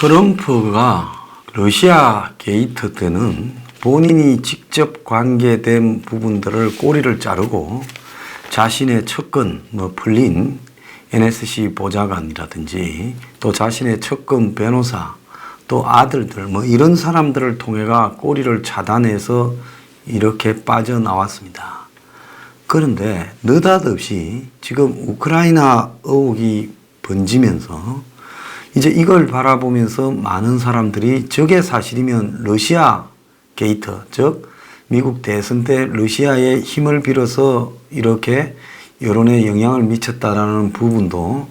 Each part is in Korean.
트럼프가 러시아 게이트 때는 본인이 직접 관계된 부분들을 꼬리를 자르고 자신의 측근 뭐 풀린 NSC 보좌관이라든지 또 자신의 측근 변호사 또 아들들 뭐 이런 사람들을 통해가 꼬리를 차단해서 이렇게 빠져나왔습니다. 그런데 느닷없이 지금 우크라이나 의혹이 번지면서 이제 이걸 바라보면서 많은 사람들이 저게 사실이면 러시아 게이트, 즉 미국 대선 때 러시아의 힘을 빌어서 이렇게 여론에 영향을 미쳤다라는 부분도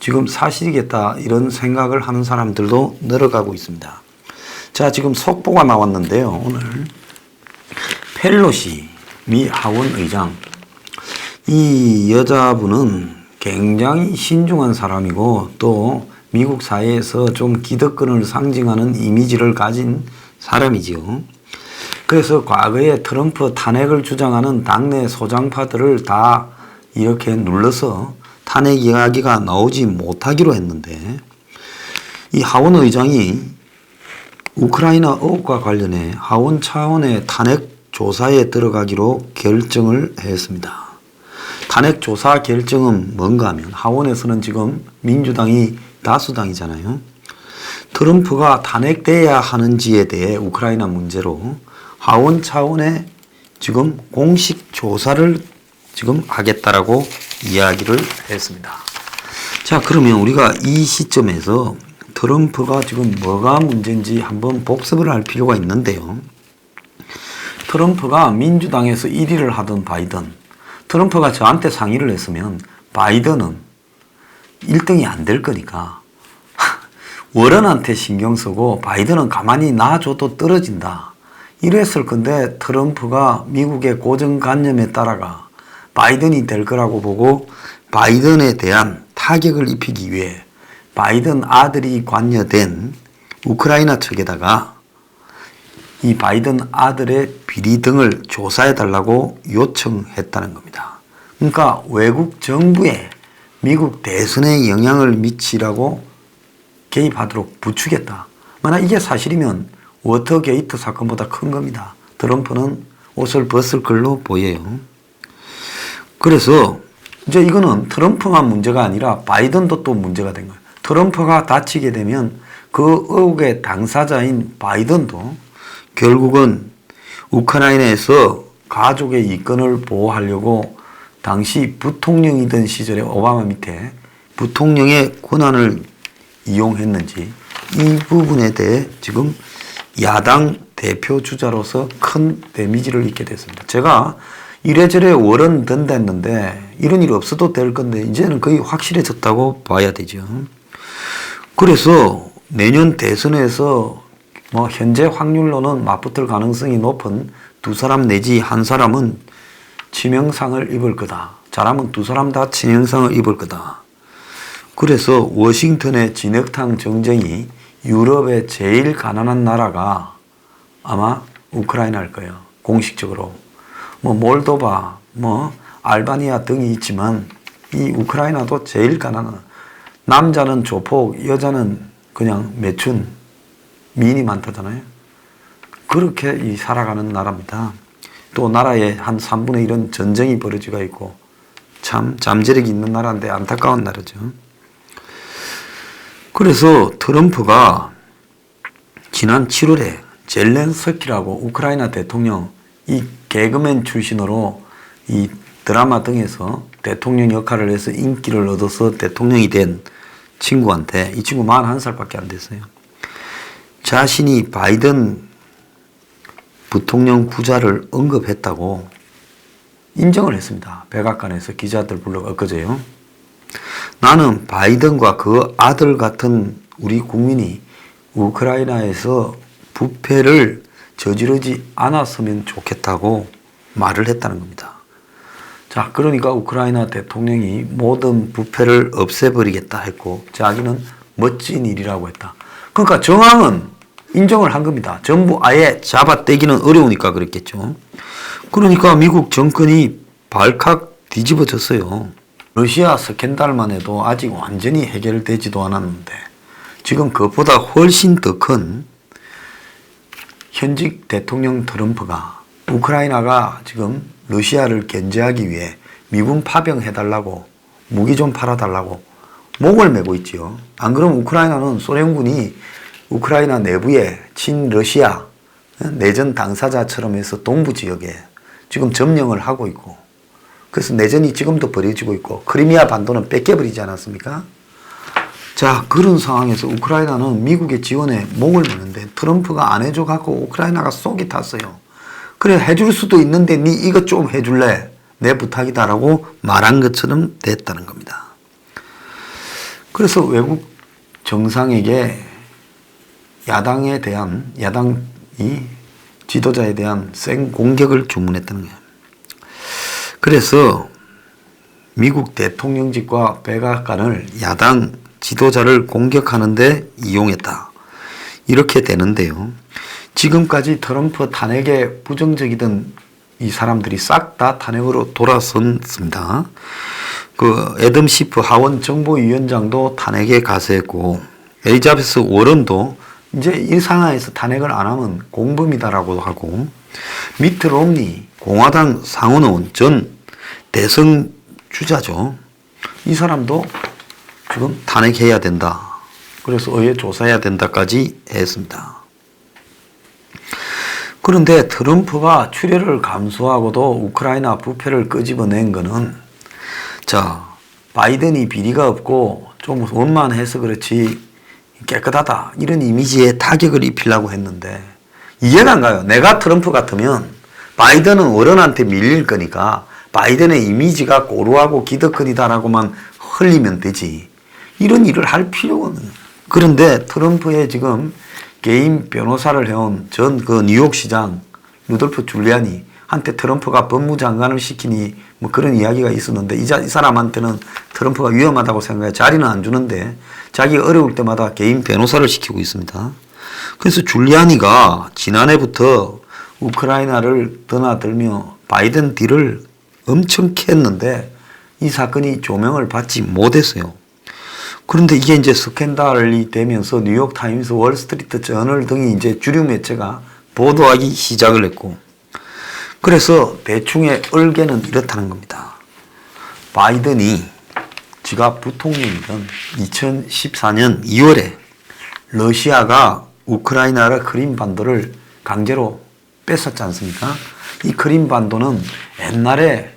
지금 사실이겠다 이런 생각을 하는 사람들도 늘어가고 있습니다. 자, 지금 속보가 나왔는데요. 오늘 펠로시 미 하원 의장 이 여자분은 굉장히 신중한 사람이고 또 미국 사회에서 좀 기득권을 상징하는 이미지를 가진 사람이지요. 그래서 과거에 트럼프 탄핵을 주장하는 당내 소장파들을 다 이렇게 눌러서 탄핵 이야기가 나오지 못하기로 했는데 이 하원 의장이 우크라이나 의혹과 관련해 하원 차원의 탄핵 조사에 들어가기로 결정을 했습니다. 탄핵 조사 결정은 뭔가 하면 하원에서는 지금 민주당이 다수당이잖아요. 트럼프가 탄핵돼야 하는지에 대해 우크라이나 문제로 하원 차원의 지금 공식 조사를 지금 하겠다라고 이야기를 했습니다. 자, 그러면 우리가 이 시점에서 트럼프가 지금 뭐가 문제인지 한번 복습을 할 필요가 있는데요. 트럼프가 민주당에서 1위를 하던 바이든, 트럼프가 저한테 상의를 했으면 바이든은 1등이 안 될 거니까 워런한테 신경 쓰고 바이든은 가만히 놔줘도 떨어진다. 이랬을 건데 트럼프가 미국의 고정관념에 따라가 바이든이 될 거라고 보고 바이든에 대한 타격을 입히기 위해 바이든 아들이 관여된 우크라이나 측에다가 이 바이든 아들의 비리 등을 조사해 달라고 요청했다는 겁니다. 그러니까 외국 정부에 미국 대선에 영향을 미치라고 개입하도록 부추겼다. 만약 이게 사실이면 워터게이트 사건보다 큰 겁니다. 트럼프는 옷을 벗을 걸로 보여요. 그래서 이제 이거는 트럼프만 문제가 아니라 바이든도 또 문제가 된 거예요. 트럼프가 다치게 되면 그 의혹의 당사자인 바이든도 결국은 우크라이나에서 가족의 이권을 보호하려고 당시 부통령이던 시절에 오바마 밑에 부통령의 권한을 이용했는지 이 부분에 대해 지금 야당 대표 주자로서 큰 데미지를 입게 됐습니다. 제가 이래저래 월은 든다 했는데 이런 일이 없어도 될 건데 이제는 거의 확실해졌다고 봐야 되죠. 그래서 내년 대선에서 뭐 현재 확률로는 맞붙을 가능성이 높은 두 사람 내지 한 사람은 치명상을 입을 거다. 잘하면 두 사람 다 치명상을 입을 거다. 그래서 워싱턴의 진흙탕 정쟁이 유럽의 제일 가난한 나라가 아마 우크라이나일 거예요. 공식적으로. 뭐 몰도바, 뭐 알바니아 등이 있지만 이 우크라이나도 제일 가난한 남자는 조폭, 여자는 그냥 매춘, 미인이 많다잖아요. 그렇게 이 살아가는 나라입니다. 또 나라에 한 3분의 1은 전쟁이 벌어지고 있고 참 잠재력이 있는 나라인데 안타까운 나라죠. 그래서 트럼프가 지난 7월에 젤렌스키라고 우크라이나 대통령 이 개그맨 출신으로 이 드라마 등에서 대통령 역할을 해서 인기를 얻어서 대통령이 된 친구한테 이 친구 41살밖에 안 됐어요. 자신이 바이든 부통령 부자를 언급했다고 인정을 했습니다. 백악관에서 기자들 불러 엊그제요. 나는 바이든과 그 아들 같은 우리 국민이 우크라이나에서 부패를 저지르지 않았으면 좋겠다고 말을 했다는 겁니다. 자, 그러니까 우크라이나 대통령이 모든 부패를 없애버리겠다 했고, 자기는 멋진 일이라고 했다. 그러니까 정황은 인정을 한 겁니다. 전부 아예 잡아떼기는 어려우니까 그랬겠죠. 그러니까 미국 정권이 발칵 뒤집어졌어요. 러시아 스캔들만 해도 아직 완전히 해결되지도 않았는데 지금 그것보다 훨씬 더 큰 현직 대통령 트럼프가 우크라이나가 지금 러시아를 견제하기 위해 미군 파병해달라고 무기 좀 팔아달라고 목을 메고 있지요. 안 그러면 우크라이나는 소련군이 우크라이나 내부에 친러시아 내전 당사자처럼 해서 동부 지역에 지금 점령을 하고 있고 그래서 내전이 지금도 벌어지고 있고 크리미아 반도는 뺏겨버리지 않았습니까? 자 그런 상황에서 우크라이나는 미국의 지원에 목을 메는데 트럼프가 안 해줘 갖고 우크라이나가 속이 탔어요. 그래 해줄 수도 있는데 니 이것 좀 해줄래? 내 부탁이다라고 말한 것처럼 됐다는 겁니다. 그래서 외국 정상에게 야당에 대한 야당이 지도자에 대한 생 공격을 주문했다는 거예요. 그래서 미국 대통령직과 백악관을 야당 지도자를 공격하는데 이용했다. 이렇게 되는데요. 지금까지 트럼프 탄핵에 부정적이던 이 사람들이 싹 다 탄핵으로 돌아섰습니다. 그 애덤 시프 하원 정보위원장도 탄핵에 가세했고 엘리자베스 워런도 이제 이 상황에서 탄핵을 안 하면 공범이다라고 하고 미트 롬니 공화당 상원의원 전 대선 주자죠. 이 사람도 지금 탄핵해야 된다. 그래서 의회 조사해야 된다까지 했습니다. 그런데 트럼프가 출혈을 감수하고도 우크라이나 부패를 끄집어낸 거는 자 바이든이 비리가 없고 좀 원만해서 그렇지 깨끗하다 이런 이미지에 타격을 입히려고 했는데 이해가 안 가요. 내가 트럼프 같으면 바이든은 어른한테 밀릴 거니까 바이든의 이미지가 고루하고 기득권이다라고만 흘리면 되지. 이런 일을 할 필요가 없는. 그런데 트럼프의 지금 개인 변호사를 해온 전 그 뉴욕시장 루돌프 줄리아니 한테 트럼프가 법무장관을 시키니 뭐 그런 이야기가 있었는데 이, 자, 이 사람한테는 트럼프가 위험하다고 생각해 자리는 안 주는데 자기가 어려울 때마다 개인 변호사를 시키고 있습니다. 그래서 줄리아니가 지난해부터 우크라이나를 드나들며 바이든 딜을 엄청 캤는데 이 사건이 조명을 받지 못했어요. 그런데 이게 이제 스캔들이 되면서 뉴욕 타임스, 월스트리트 저널 등이 이제 주류 매체가 보도하기 시작을 했고, 그래서 대충의 얼개는 이렇다는 겁니다. 바이든이 지가 부통령이던 2014년 2월에 러시아가 우크라이나라 크림 반도를 강제로 뺏었지 않습니까? 이 크림 반도는 옛날에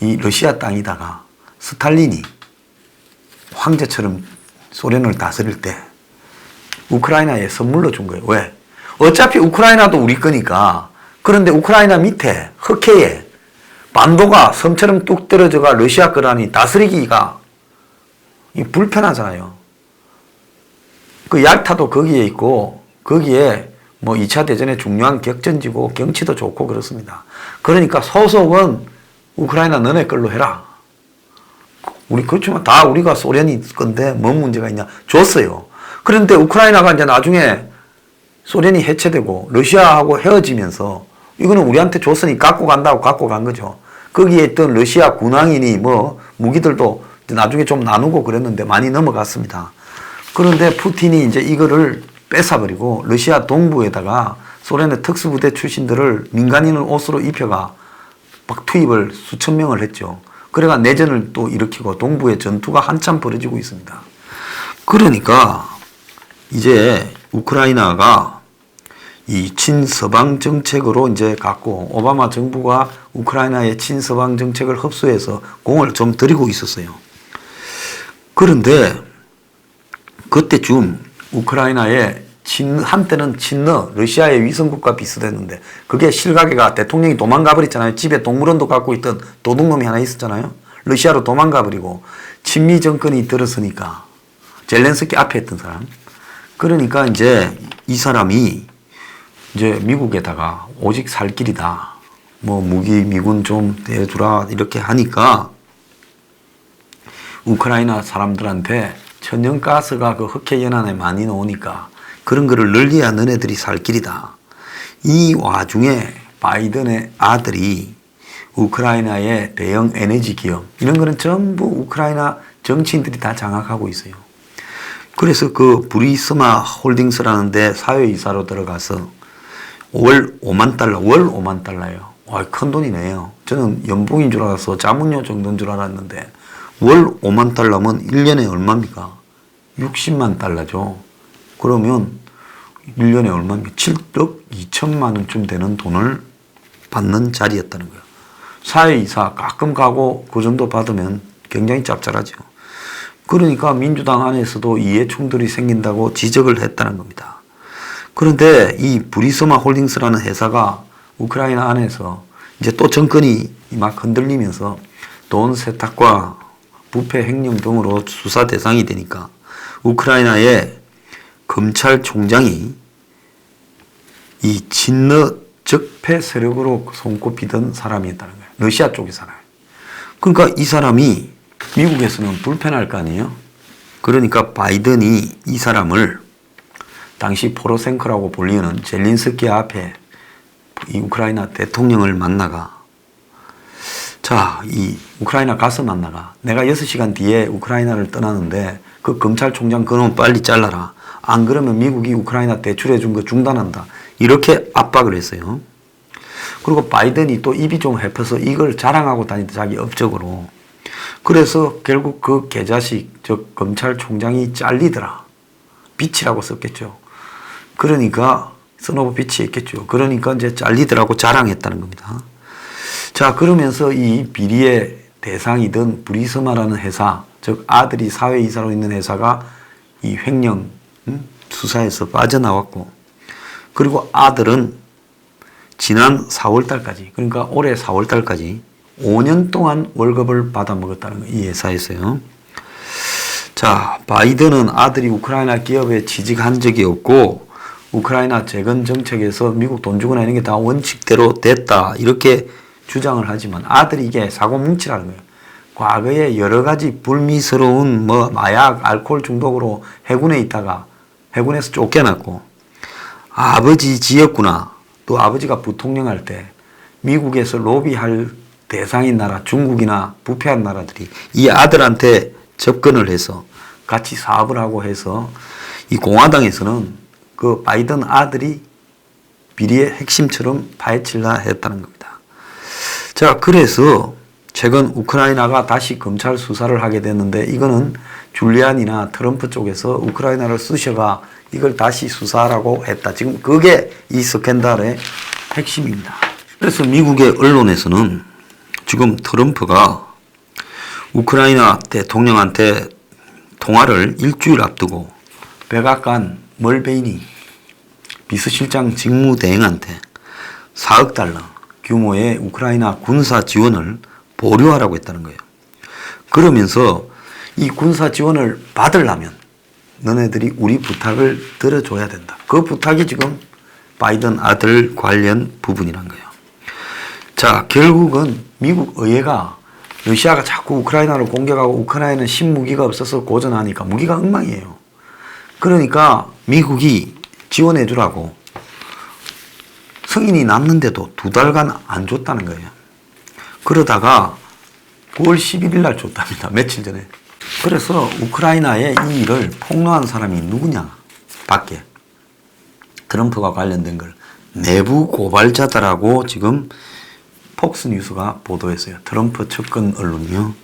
이 러시아 땅이다가 스탈린이 황제처럼 소련을 다스릴 때 우크라이나에 선물로 준 거예요. 왜? 어차피 우크라이나도 우리 거니까. 그런데 우크라이나 밑에 흑해에 반도가 섬처럼 뚝 떨어져가 러시아 거라니 다스리기가 이 불편하잖아요. 그 얄타도 거기에 있고 거기에 뭐 2차 대전의 중요한 격전지고 경치도 좋고 그렇습니다. 그러니까 소속은 우크라이나 너네 걸로 해라. 우리 그렇지만 다 우리가 소련이 건데 뭔 문제가 있냐 줬어요. 그런데 우크라이나가 이제 나중에 소련이 해체되고 러시아하고 헤어지면서 이거는 우리한테 줬으니 갖고 간다고 갖고 간 거죠. 거기에 있던 러시아 군항이니 뭐 무기들도 나중에 좀 나누고 그랬는데 많이 넘어갔습니다. 그런데 푸틴이 이제 이거를 뺏어버리고 러시아 동부에다가 소련의 특수부대 출신들을 민간인을 옷으로 입혀가 막 투입을 수천 명을 했죠. 그래가 내전을 또 일으키고 동부의 전투가 한참 벌어지고 있습니다. 그러니까 이제 우크라이나가 이 친서방 정책으로 이제 갖고 오바마 정부가 우크라이나의 친서방 정책을 흡수해서 공을 좀 들이고 있었어요. 그런데 그때쯤 우크라이나에 친, 한때는 친러, 러시아의 위성국과 비슷했는데 그게 실가게가 대통령이 도망가 버렸잖아요. 집에 동물원도 갖고 있던 도둑놈이 하나 있었잖아요. 러시아로 도망가 버리고 친미 정권이 들었으니까 젤렌스키 앞에 있던 사람. 그러니까 이제 이 사람이 이제 미국에다가 오직 살 길이다. 뭐 무기 미군 좀 대주라 이렇게 하니까 우크라이나 사람들한테 천연가스가 그 흑해 연안에 많이 나오니까 그런 거를 널리야 너네들이 살 길이다. 이 와중에 바이든의 아들이 우크라이나의 대형 에너지 기업 이런 거는 전부 우크라이나 정치인들이 다 장악하고 있어요. 그래서 그 브리스마 홀딩스라는 데 사회이사로 들어가서 월 5만 달러, 월 5만 달러예요. 와, 큰 돈이네요. 저는 연봉인 줄 알아서 자문료 정도인 줄 알았는데 월 5만 달러면 1년에 얼마입니까? 60만 달러죠. 그러면 1년에 얼마입니까? 7억 2천만 원쯤 되는 돈을 받는 자리였다는 거예요. 사회이사 가끔 가고 그 정도 받으면 굉장히 짭짤하죠. 그러니까 민주당 안에서도 이해 충돌이 생긴다고 지적을 했다는 겁니다. 그런데 이 브리스마 홀딩스라는 회사가 우크라이나 안에서 이제 또 정권이 막 흔들리면서 돈 세탁과 부패 횡령 등으로 수사 대상이 되니까 우크라이나의 검찰총장이 이 친러 적폐 세력으로 손꼽히던 사람이었다는 거예요. 러시아 쪽에 살아요. 그러니까 이 사람이 미국에서는 불편할 거 아니에요. 그러니까 바이든이 이 사람을 당시 포로생크라고 불리는 젤린스키 앞에 이 우크라이나 대통령을 만나가 자, 이 우크라이나 가서 만나가 내가 6시간 뒤에 우크라이나를 떠나는데 그 검찰총장 그놈 빨리 잘라라. 안 그러면 미국이 우크라이나 대출해 준 거 중단한다. 이렇게 압박을 했어요. 그리고 바이든이 또 입이 좀 해퍼서 이걸 자랑하고 다니다 자기 업적으로. 그래서 결국 그 개자식, 즉 검찰총장이 잘리더라. 빛이라고 썼겠죠. 그러니까 써놓고 빛이 있겠죠. 그러니까 이제 잘리더라고 자랑했다는 겁니다. 자, 그러면서 이 비리의 대상이던 브리스마라는 회사, 즉 아들이 사회이사로 있는 회사가 이 횡령 음? 수사에서 빠져나왔고, 그리고 아들은 지난 4월 달까지, 그러니까 올해 4월 달까지 5년 동안 월급을 받아 먹었다는 거예요. 이 회사에서요. 자, 바이든은 아들이 우크라이나 기업에 취직한 적이 없고, 우크라이나 재건 정책에서 미국 돈 주거나 이런 게다 원칙대로 됐다. 이렇게 주장을 하지만 아들이 이게 사고 뭉치라는 거예요. 과거에 여러 가지 불미스러운 뭐 마약, 알코올 중독으로 해군에 있다가 해군에서 쫓겨났고 아버지 지였구나. 또 아버지가 부통령 할 때 미국에서 로비할 대상인 나라 중국이나 부패한 나라들이 이 아들한테 접근을 해서 같이 사업을 하고 해서 이 공화당에서는 그 바이든 아들이 비리의 핵심처럼 파헤칠라 했다는 겁니다. 자, 그래서 최근 우크라이나가 다시 검찰 수사를 하게 됐는데 이거는 줄리안이나 트럼프 쪽에서 우크라이나를 쑤셔가 이걸 다시 수사하라고 했다. 지금 그게 이 스캔들의 핵심입니다. 그래서 미국의 언론에서는 지금 트럼프가 우크라이나 대통령한테 통화를 일주일 앞두고 백악관 멀베이니 비서실장 직무대행한테 4억 달러 규모의 우크라이나 군사 지원을 보류하라고 했다는 거예요. 그러면서 이 군사 지원을 받으려면 너네들이 우리 부탁을 들어줘야 된다. 그 부탁이 지금 바이든 아들 관련 부분이란 거예요. 자, 결국은 미국 의회가 러시아가 자꾸 우크라이나를 공격하고 우크라이나는 신무기가 없어서 고전하니까 무기가 엉망이에요. 그러니까 미국이 지원해 주라고 승인이 났는데도 두 달간 안 줬다는 거예요. 그러다가 9월 11일 날 줬답니다. 며칠 전에. 그래서 우크라이나에 이 일을 폭로한 사람이 누구냐? 밖에. 트럼프와 관련된 걸 내부 고발자다라고 지금 폭스뉴스가 보도했어요. 트럼프 측근 언론이요.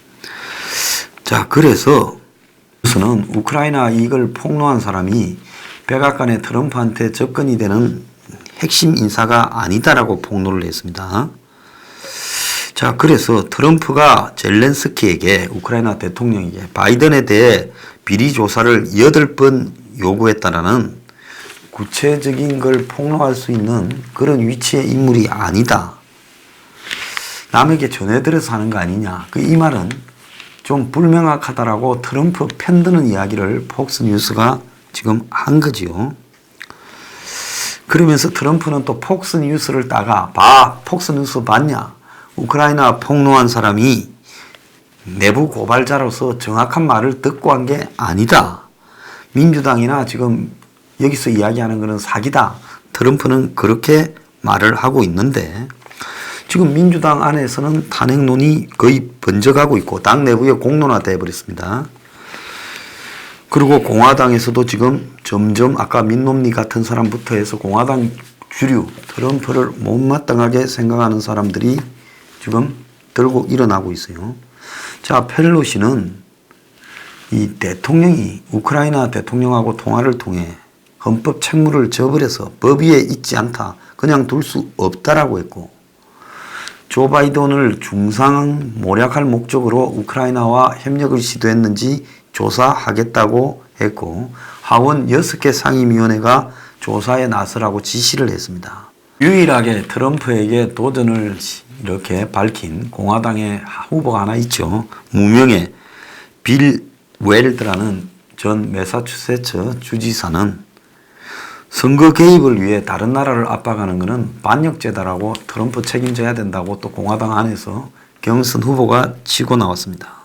자, 그래서 우크라이나 이걸 폭로한 사람이 백악관의 트럼프한테 접근이 되는 핵심 인사가 아니다라고 폭로를 했습니다. 자, 그래서 트럼프가 젤렌스키에게 우크라이나 대통령에게 바이든에 대해 비리 조사를 8번 요구했다라는 구체적인 걸 폭로할 수 있는 그런 위치의 인물이 아니다. 남에게 전해들어서 하는 거 아니냐. 그 이 말은 좀 불명확하다라고 트럼프 편드는 이야기를 폭스뉴스가 지금 한 거지요. 그러면서 트럼프는 또 폭스 뉴스를 따가 봐 폭스 뉴스 봤냐 우크라이나 폭로한 사람이 내부 고발자로서 정확한 말을 듣고 한 게 아니다. 민주당이나 지금 여기서 이야기하는 것은 사기다. 트럼프는 그렇게 말을 하고 있는데 지금 민주당 안에서는 탄핵론이 거의 번져가고 있고 당 내부에 공론화돼 버렸습니다. 그리고 공화당에서도 지금 점점 아까 민놈니 같은 사람부터 해서 공화당 주류 트럼프를 못마땅하게 생각하는 사람들이 지금 들고 일어나고 있어요. 자, 펠로시는 이 대통령이 우크라이나 대통령하고 통화를 통해 헌법 책무를 저버려서 법 위에 있지 않다. 그냥 둘 수 없다라고 했고 조 바이든을 중상 모략할 목적으로 우크라이나와 협력을 시도했는지 조사하겠다고 했고 하원 6개 상임위원회가 조사에 나서라고 지시를 했습니다. 유일하게 트럼프에게 도전을 이렇게 밝힌 공화당의 후보가 하나 있죠. 무명의 빌 웰드라는 전 매사추세츠 주지사는 선거 개입을 위해 다른 나라를 압박하는 것은 반역죄다라고 트럼프 책임져야 된다고 또 공화당 안에서 경선 후보가 치고 나왔습니다.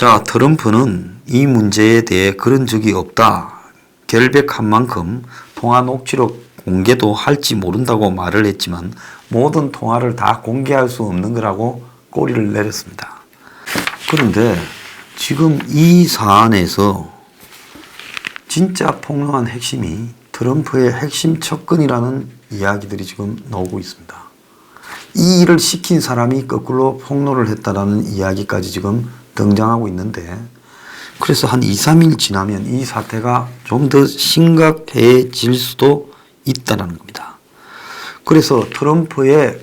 자, 트럼프는 이 문제에 대해 그런 적이 없다. 결백한 만큼 통화 녹취록 공개도 할지 모른다고 말을 했지만 모든 통화를 다 공개할 수 없는 거라고 꼬리를 내렸습니다. 그런데 지금 이 사안에서 진짜 폭로한 핵심이 트럼프의 핵심 척근이라는 이야기들이 지금 나오고 있습니다. 이 일을 시킨 사람이 거꾸로 폭로를 했다라는 이야기까지 지금 등장하고 있는데 그래서 한 2, 3일 지나면 이 사태가 좀 더 심각해질 수도 있다는 겁니다. 그래서 트럼프의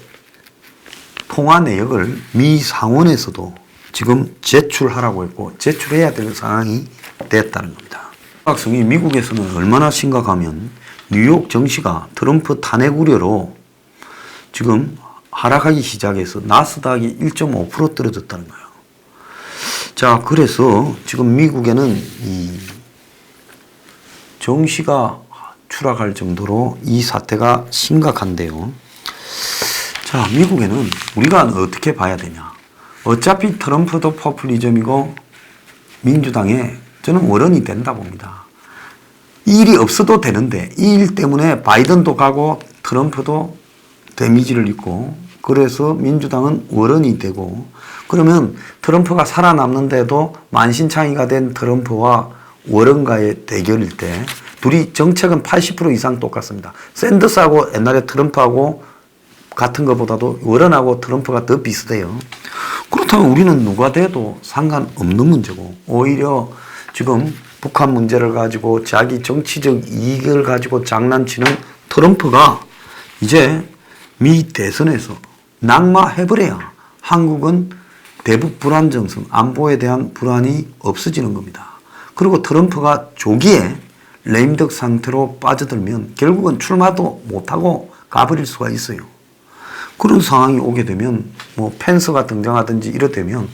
통화 내역을 미 상원에서도 지금 제출하라고 했고 제출해야 될 상황이 됐다는 겁니다. 박성이 미국에서는 얼마나 심각하면 뉴욕 정시가 트럼프 탄핵 우려로 지금 하락하기 시작해서 나스닥이 1.5% 떨어졌다는 거예요. 자, 그래서 지금 미국에는 이 정시가 추락할 정도로 이 사태가 심각한데요. 자, 미국에는 우리가 어떻게 봐야 되냐. 어차피 트럼프도 포퓰리즘이고 민주당에 저는 원론이 된다 봅니다. 이 일이 없어도 되는데 이 일 때문에 바이든도 가고 트럼프도 데미지를 입고 그래서 민주당은 원론이 되고 그러면 트럼프가 살아남는데도 만신창이가 된 트럼프와 워런과의 대결일 때 둘이 정책은 80% 이상 똑같습니다. 샌더스하고 옛날에 트럼프하고 같은 것보다도 워런하고 트럼프가 더 비슷해요. 그렇다면 우리는 누가 돼도 상관없는 문제고 오히려 지금 북한 문제를 가지고 자기 정치적 이익을 가지고 장난치는 트럼프가 이제 미 대선에서 낙마해버려야 한국은 대북 불안 정성, 안보에 대한 불안이 없어지는 겁니다. 그리고 트럼프가 조기에 레임덕 상태로 빠져들면 결국은 출마도 못하고 가버릴 수가 있어요. 그런 상황이 오게 되면 뭐 펜스가 등장하든지 이렇다면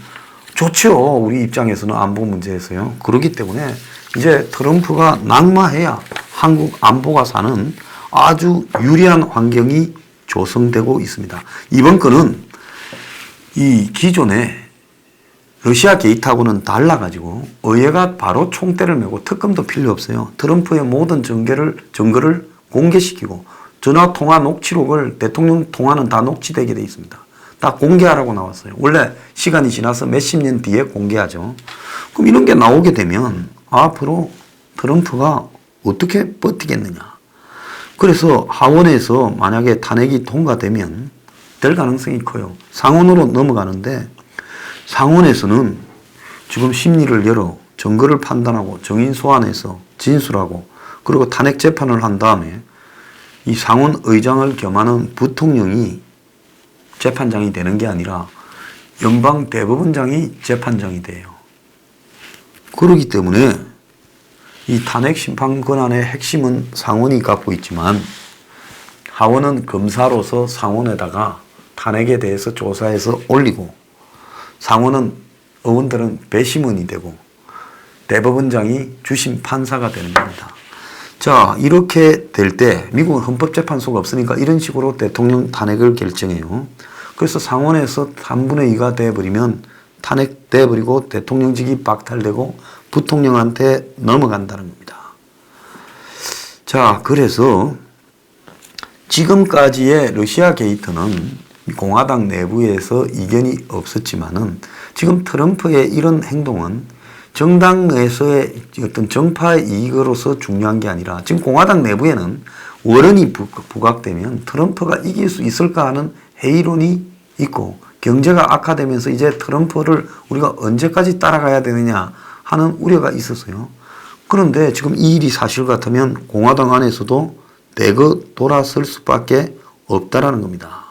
좋죠. 우리 입장에서는 안보 문제에서요. 그렇기 때문에 이제 트럼프가 낙마해야 한국 안보가 사는 아주 유리한 환경이 조성되고 있습니다. 이번 건은 이 기존에 러시아 게이트하고는 달라가지고 의회가 바로 총대를 메고 특검도 필요 없어요. 트럼프의 모든 증거를, 증거를 공개시키고 전화 통화 녹취록을 대통령 통화는 다 녹취되게 돼 있습니다. 다 공개하라고 나왔어요. 원래 시간이 지나서 몇십 년 뒤에 공개하죠. 그럼 이런 게 나오게 되면 앞으로 트럼프가 어떻게 버티겠느냐. 그래서 하원에서 만약에 탄핵이 통과되면 될 가능성이 커요. 상원으로 넘어가는데 상원에서는 지금 심리를 열어 증거를 판단하고 정인 소환해서 진술하고 그리고 탄핵 재판을 한 다음에 이 상원 의장을 겸하는 부통령이 재판장이 되는 게 아니라 연방 대법원장이 재판장이 돼요. 그렇기 때문에 이 탄핵 심판 권한의 핵심은 상원이 갖고 있지만 하원은 검사로서 상원에다가 탄핵에 대해서 조사해서 올리고 상원은 의원들은 배심원이 되고 대법원장이 주심 판사가 되는 겁니다. 자, 이렇게 될 때 미국은 헌법재판소가 없으니까 이런 식으로 대통령 탄핵을 결정해요. 그래서 상원에서 3분의 2가 돼버리면 탄핵돼버리고 대통령직이 박탈되고 부통령한테 넘어간다는 겁니다. 자, 그래서 지금까지의 러시아 게이트는 공화당 내부에서 이견이 없었지만은 지금 트럼프의 이런 행동은 정당에서의 어떤 정파의 이익으로서 중요한 게 아니라 지금 공화당 내부에는 부- 부각되면 트럼프가 이길 수 있을까 하는 회의론이 있고 경제가 악화되면서 이제 트럼프를 우리가 언제까지 따라가야 되느냐 하는 우려가 있었어요. 그런데 지금 이 일이 사실 같으면 공화당 안에서도 내거 돌아설 수밖에 없다라는 겁니다.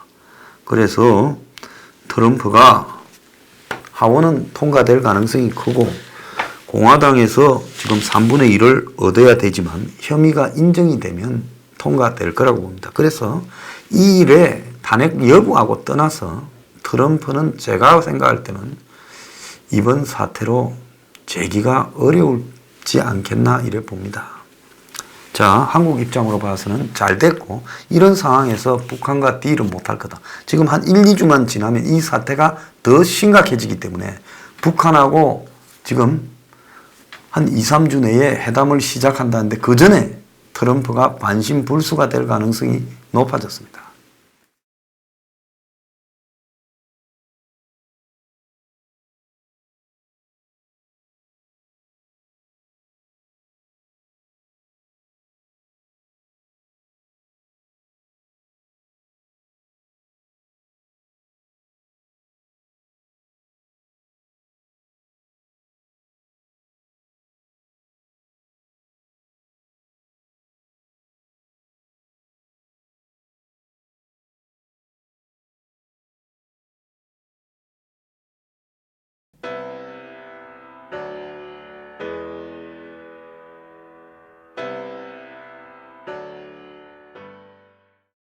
그래서 트럼프가 하원은 통과될 가능성이 크고 공화당에서 지금 3분의 1을 얻어야 되지만 혐의가 인정이 되면 통과될 거라고 봅니다. 그래서 이 일에 탄핵 여부하고 떠나서 트럼프는 제가 생각할 때는 이번 사태로 재기가 어려울지 않겠나 이래 봅니다. 자, 한국 입장으로 봐서는 잘 됐고, 이런 상황에서 북한과 딜은 못할 거다. 지금 한 1, 2주만 지나면 이 사태가 더 심각해지기 때문에 북한하고 지금 한 2, 3주 내에 회담을 시작한다는데 그 전에 트럼프가 반신불수가 될 가능성이 높아졌습니다.